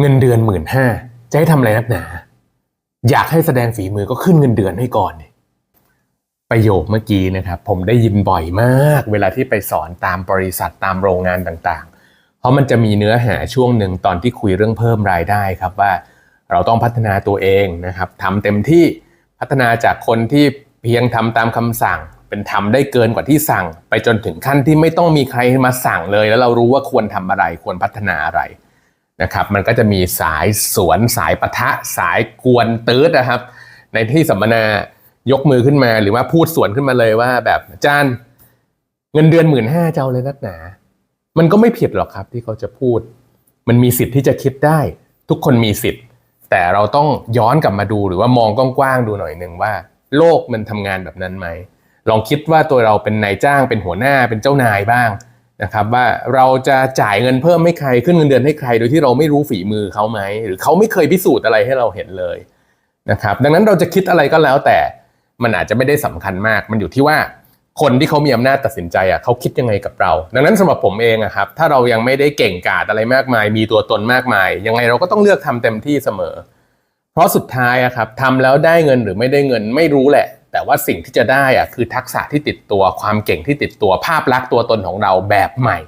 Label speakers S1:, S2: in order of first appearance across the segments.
S1: เงินเดือนหมื่นห้าจะให้ทำอะไรนักหนา อยากให้แสดงฝีมือก็ขึ้นเงินเดือนให้ก่อน ประโยคเมื่อกี้นะครับ ผมได้ยินบ่อยมาก เวลาที่ไปสอนตามบริษัทตามโรงงานต่างๆ เพราะมันจะมีเนื้อหาช่วงหนึ่งตอนที่คุยเรื่องเพิ่มรายได้ครับว่าเราต้องพัฒนาตัวเองนะครับทำเต็มที่พัฒนาจากคนที่เพียงทำตามคำสั่ง เป็นทำได้เกินกว่าที่สั่ง ไปจนถึงขั้นที่ไม่ต้องมีใครมาสั่งเลย แล้วเรารู้ว่าควรทำอะไรควรพัฒนาอะไร นะครับมันก็จะมีสายสวนสายปะทะสายกวนตืดนะครับ ในที่สัมมนายกมือขึ้นมาหรือว่าพูดสวนขึ้นมาเลยว่าแบบอาจารย์เงินเดือนหมื่นห้าเจะเอาเลยนักหนา มันก็ไม่ผิดหรอกครับที่เขาจะพูด มันมีสิทธิ์ที่จะคิดได้ ทุกคนมีสิทธิ์ แต่เราต้องย้อนกลับมาดูหรือว่ามองกว้างๆดูหน่อยหนึ่งว่า โลกมันทำงานแบบนั้นไหมลองคิดว่าตัวเราเป็นนายจ้างเป็นหัวหน้าเป็นเจ้านายบ้าง นะครับว่าเราจะจ่ายเงินเพิ่มให้ใครขึ้นเงินเดือนให้ใคร โดยที่เราไม่รู้ฝีมือเขาไหมหรือเขาไม่เคยพิสูจน์อะไรให้เราเห็นเลยนะครับดังนั้นเราจะคิดอะไรก็แล้วแต่มันอาจจะไม่ได้สำคัญมาก มันอยู่ที่ว่าคนที่เขามีอำนาจตัดสินใจอะเขาคิดยังไงกับเรา ดังนั้นสำหรับผมเองอะครับถ้าเรายังไม่ได้เก่งกาจอะไรมากมาย มีตัวตนมากมาย ยังไงเราก็ต้องเลือกทำเต็มที่เสมอ เพราะสุดท้ายอะครับทำแล้วได้เงินหรือไม่ได้เงินไม่รู้แหละ แต่ว่าสิ่งที่จะได้อะคือทักษะที่ติดตัวความเก่งที่ติดตัวภาพลักษณ์ตัวตนของเราแบบใหม่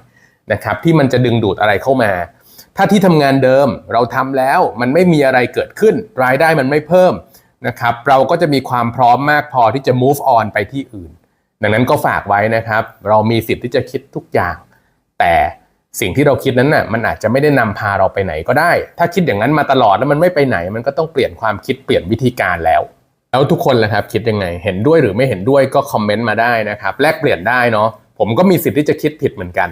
S1: นะครับที่มันจะดึงดูดอะไรเข้ามา ถ้าที่ทำงานเดิมเราทำแล้วมันไม่มีอะไรเกิดขึ้น รายได้มันไม่เพิ่มนะครับเราก็จะมีความพร้อมมากพอที่จะ move on ไปที่อื่น ดังนั้นก็ฝากไว้นะครับ เรามีสิทธิ์ที่จะคิดทุกอย่าง แต่สิ่งที่เราคิดนั้นน่ะมันอาจจะไม่ได้นำพาเราไปไหนก็ได้ ถ้าคิดอย่างนั้นมาตลอดแล้วมันไม่ไปไหน มันก็ต้องเปลี่ยนความคิดเปลี่ยนวิธีการแล้ว แล้วทุกคนล่ะครับคิดยังไง เห็นด้วยหรือไม่เห็นด้วยก็คอมเมนต์มาได้นะครับแลกเปลี่ยนได้เนาะผมก็มีสิทธิ์ที่จะคิดผิดเหมือนกัน